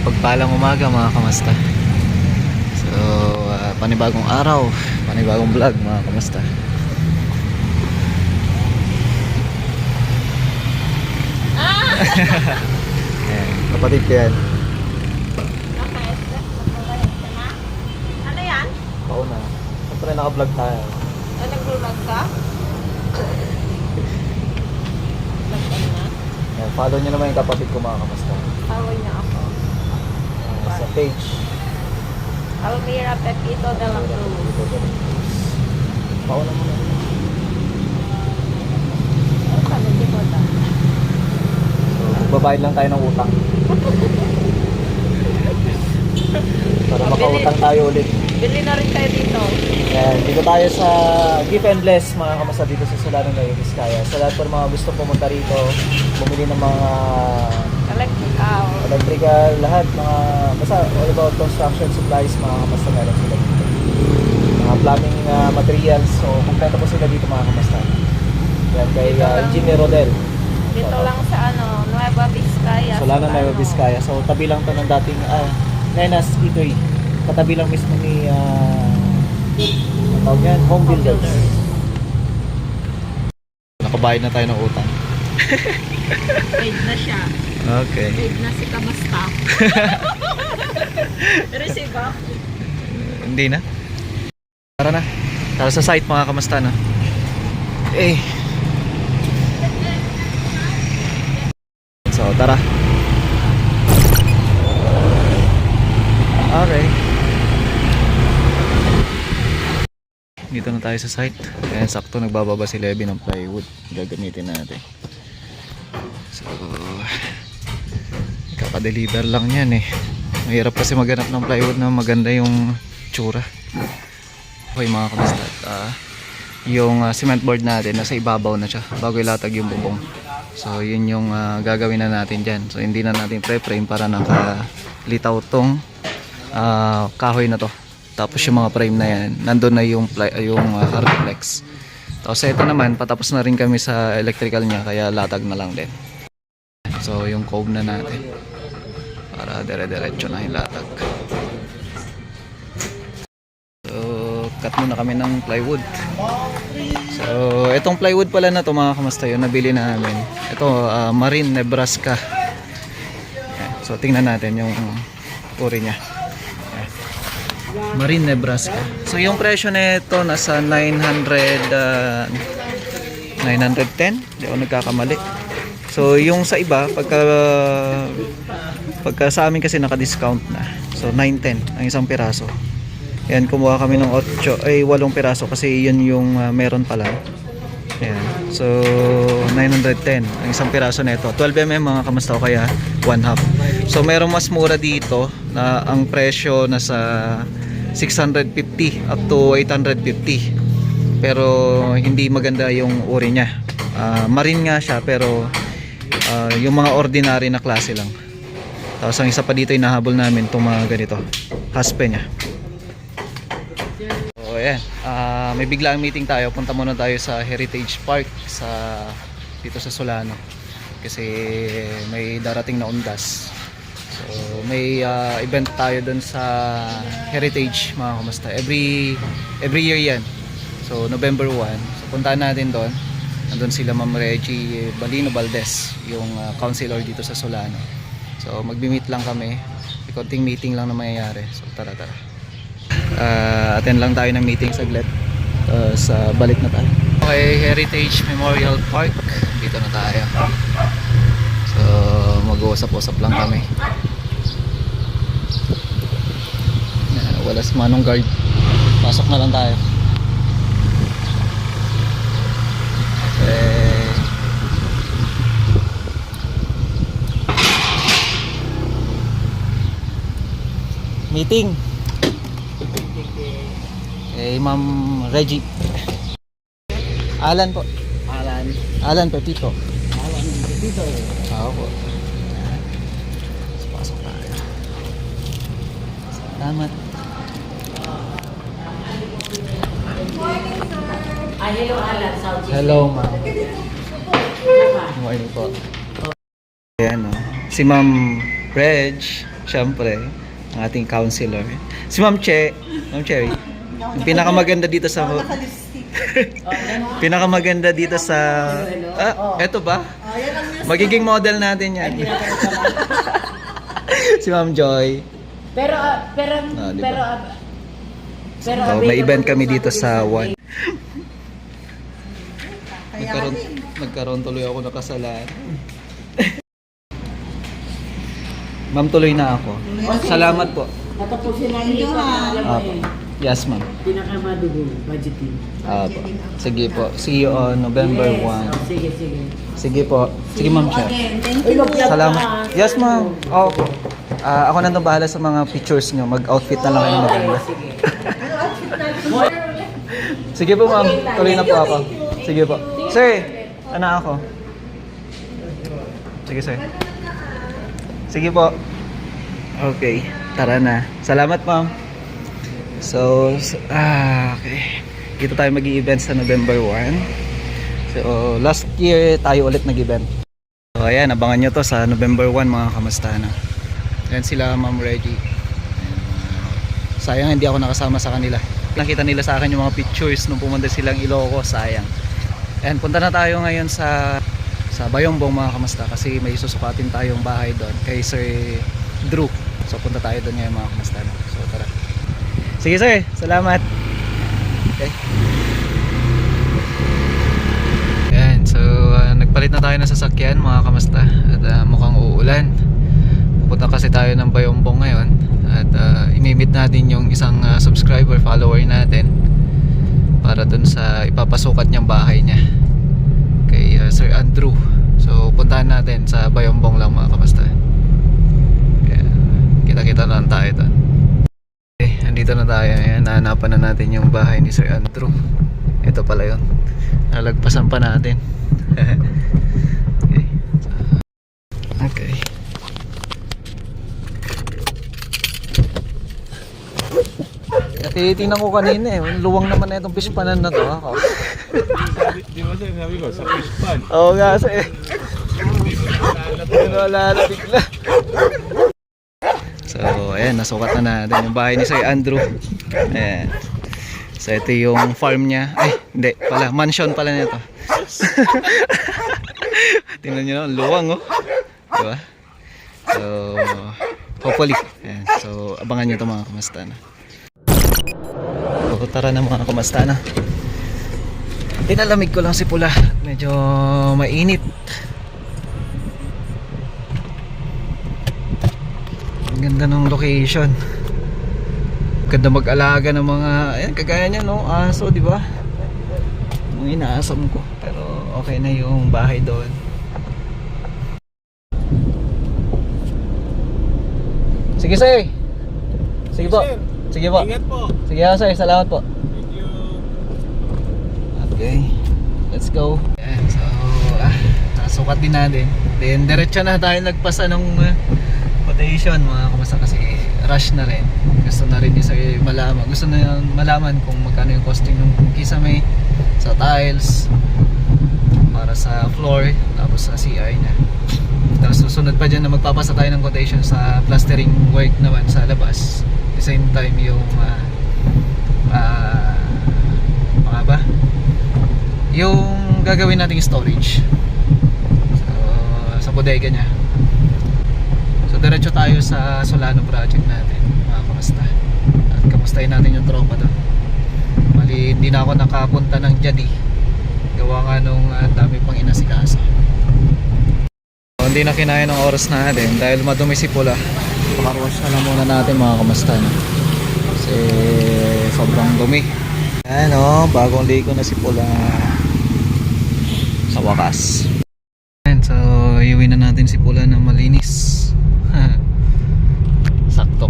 Mapagpalang umaga mga kamasta. So, ah, panibagong araw, panibagong vlog mga kamasta. Ayan, kapatid ko yan. Ano yan? Ako na. Siyempre naka-vlog tayo. Ah, nag-vlog ka? Ayan, follow nyo naman yung kapatid ko mga kamasta. Follow niya ako. Sa page. Almira Pepito de la Cruz. Pauna mo na. Ano ka? Hindi ko. So, magbabayad lang tayo ng utang. Para makautang tayo ulit. Bili na rin kayo dito. Ayan, dito tayo sa Gift and Bless mga kamasa dito sa Solano Nueva Vizcaya. Sa lahat po ng mga gusto pumunta rito, bumili ng mga Electrical. electrical, lahat, mga, basta all about construction supplies, mga kamasta meron sila dito. Mga plumbing uh, materials, so kompleto po sila dito mga kamasta. Yan kay uh, Engineer Rodel. Dito lang sa ano, Nueva Vizcaya. Solano Sa Nueva ano, Vizcaya. So tabi lang to ng dating ah, Nenas Itoy. Katabi lang mismo ni uh, ang tawag yan, Home. Builders. Nakabayad na tayo ng utang. Paid na siya. Okay. Paid na si Kamasta. Receive up. Hindi na. Tara na. Tara sa site mga kamusta na. Eh. So, tara. Okay. Dito na tayo sa site. Ayan, sakto nagbababa si Levy ng plywood. Gagamitin natin. So, kaka-deliver lang yan eh. Mahirap kasi maghanap ng plywood na maganda yung tsura. Okay mga kamusta. Ah, yung ah, cement board natin nasa ibabaw na siya bago ilatag yung bubong. So yun yung ah, gagawin na natin dyan. So hindi na natin pre-frame para nakalitaw tong ah, kahoy na to. Tapos yung mga frame na yan, nandun na yung, ply, yung uh, hardplex. Tapos ito naman, patapos na rin kami sa electrical niya kaya latag na lang din. So yung cove na natin para dire-diretso na yung latag. So, cut muna kami ng plywood. So, itong plywood pala na to mga kamasta yun, nabili namin. Ito, ah, Marine, Nebraska. So, tingnan natin yung uri niya. Marine, Nebraska. So, yung presyo nito nasa 900, ah, 910. Hindi ako nagkakamali. So, yung sa iba, pagka, pagka sa amin kasi naka-discount na. So, 910 ang isang piraso. Ayan, kumuha kami ng 8, ay 8 piraso kasi yun yung ah, meron pala. Ayan. So, 910 ang isang piraso nito. 12 mm mga kamusta o kaya 1 half. So, merong mas mura dito na ang presyo nasa 650 up to 850. Pero hindi maganda yung uri niya. Ah, marine nga siya pero ah, yung mga ordinary na klase lang. Tapos ang isa pa dito inahabol namin itong mga ganito. Haspe niya. So ayan, Ah, may biglaang meeting tayo. Punta muna tayo sa Heritage Park sa dito sa Solano. Kasi may darating na undas. So may ah, event tayo doon sa Heritage mga kamusta. Every every year 'yan. So November 1. So puntahan natin doon. Nandun sila Ma'am Reggie Balino Valdez, yung ah, councilor dito sa Solano. So magbi-meet lang kami. May konting meeting lang na mangyayari. So tara tara. Ah, attend lang tayo ng meeting saglit. Tapos ah, balik na tayo. Okay, Heritage Memorial Park. Dito na tayo. So mag-uusap-usap lang kami. Yan, wala si Manong guard. Pasok na lang tayo. Eh, meeting. Eh, Ma'am Reggie. Alan po. Alan. Alan Pepito. Alan dito. Ako po. Ayan. So, pasok tayo. Salamat. Ay, hello Alan. Hello, ma'am. Good morning po. Ayan, oh. Si Ma'am Reg, Siyempre, ang ating counselor. Si Ma'am Che, Ma'am Cherry. Yung pinakamaganda dito sa pinakamaganda dito sa ah, eto ba? Magiging model natin yan. si Ma'am Joy. Pero, ah, pero, Ah, di ba? pero, ah, pero, So, may event kami dito sa One. Nagkaroon, nagkaroon tuloy ako nakasalan. Ma'am, tuloy na ako. Salamat po. Ito na alam mo Apo. Yes, ma'am. Pinakamadugo, budgeting. Apo. Sige po. See you on November Yes. 1. Oh, sige, sige. Sige po. Sige, ma'am mag-vlog ka, Salamat. Yes, ma'am. Opo. Ah, ako na nang bahala sa mga pictures nyo. Mag-outfit na lang kayo maganda. Sige. Sige po, ma'am. Tuloy na po ako. Sige po. Sir, ano ako? Sige, sir. Sige po. Okay. Tara na. Salamat, ma'am. So, ah, okay. Dito tayo mag event sa November 1. So, last year tayo ulit nag-event. So, ayan. Abangan nyo to sa November 1, mga kamastana. Ayan sila, Ma'am Reggie. Sayang hindi ako nakasama sa kanila. Nakita nila sa akin yung mga pictures nung pumunta silang Ilocos, sayang. And punta na tayo ngayon sa sa Bayongbong mga kamasta kasi may susukatin tayong bahay doon kay Sir Drew. So punta tayo doon ngayon mga kamasta. no? So tara. Sige sir, salamat. Okay. Yan, so ah, nagpalit na tayo ng sasakyan mga kamasta at ah, mukhang uulan. Pupunta kasi tayo ng Bayongbong ngayon at uh, imimit natin yung isang ah, subscriber follower natin para dun sa ipapasukat niyang bahay niya kay ah, Sir Andrew. So puntahan natin sa Bayongbong lang mga kamasta. Kita-kita lang tayo doon. Okay, andito na tayo. Ayan, nahanapan na natin yung bahay ni Sir Andrew. Ito pala yun. Nalagpasan pa natin. okay. Okay. Tinitingnan ko kanina eh. Luwang naman na itong fish panan na to. Ako. Di ba sir, sabi ko, sa fish pan. Oo nga kasi. Wala na bigla. So, ayan, nasukat na natin yung bahay ni Sir Andrew. Ayan. So, ito yung farm niya. Ay, hindi pala. Mansion pala nito. Tingnan nyo naman, luwang oh. Diba? So, hopefully. Ayan. So, abangan nyo ito mga kamasta na. So, tara na mga kamasta na. Pinalamig ko lang si Pula. Medyo mainit. Ganda ng location. Ganda mag-alaga ng mga ayan kagaya niya no, aso, di ba? Yung inaasam ko. Pero okay na yung bahay doon. Sige sir. Sige po. Sir. Sige po. Ingat po. Sige ah, sir, salamat po. Thank you. Okay, let's go. Ayan, so, ah, nasukat din natin. Then, diretso na tayo nagpasa ng uh, quotation mga kumasa kasi rush na rin. Gusto na rin isa malaman. Gusto na malaman kung magkano yung costing ng kisame sa tiles, para sa floor, tapos sa CI niya. Tapos susunod pa dyan na magpapasa tayo ng quotation sa plastering work naman sa labas. At the same time yung ah, ah, mga ba? yung gagawin nating storage so, sa bodega niya diretso tayo sa Solano project natin mga kamusta? At kamustahin natin yung tropa doon. Mali hindi na ako nakapunta ng Jadi. Gawa nga nung uh, dami pang inasikaso. So, hindi na kinaya ng oras natin dahil madumi si Pula. Pakarush na lang muna natin mga kamusta no? kasi sobrang dumi. Ano, bagong ligo na si Pula. Sa wakas. Ayan, so iuwi na natin si Pula na malinis.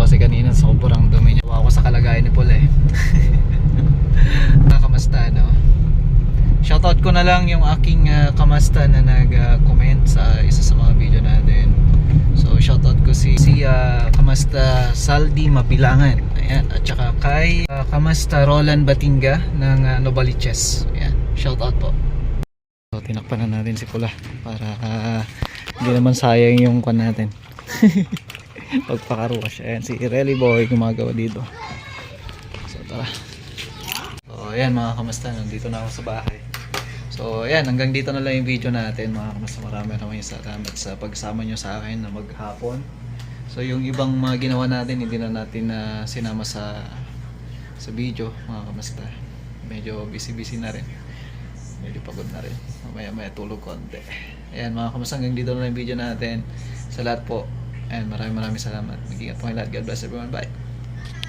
Kasi kanina sobrang dumi niya. Ako sa kalagayan ni Pula eh. Nakakamasta no. Shoutout ko na lang yung aking ah, kamasta na nag-comment sa isa sa mga video natin. So shoutout ko si si ah, Kamasta Saldi Mapilangan. Ayan, at saka kay ah, Kamasta Roland Batinga ng uh, Novaliches. Ayan, shoutout po. So tinakpan na natin si Pula para ah, hindi naman sayang yung kwan natin. Pagpakarush. Ayan, si Relly Boy gumagawa dito. So, tara. So, ayan mga kamusta. Nandito na ako sa bahay. So, ayan. Hanggang dito na lang yung video natin mga kamusta. Marami naman yung salamat sa pagsama nyo sa akin na maghapon. So, yung ibang mga ginawa natin, hindi na natin na sinama sa sa video mga kamusta. Medyo busy-busy na rin. Medyo pagod na rin. Mamaya maya tulog konti. Ayan mga kamusta. Hanggang dito na lang yung video natin. Sa lahat po. Ayan, maraming maraming salamat. Mag-ingat po kayo lahat. God bless everyone. Bye.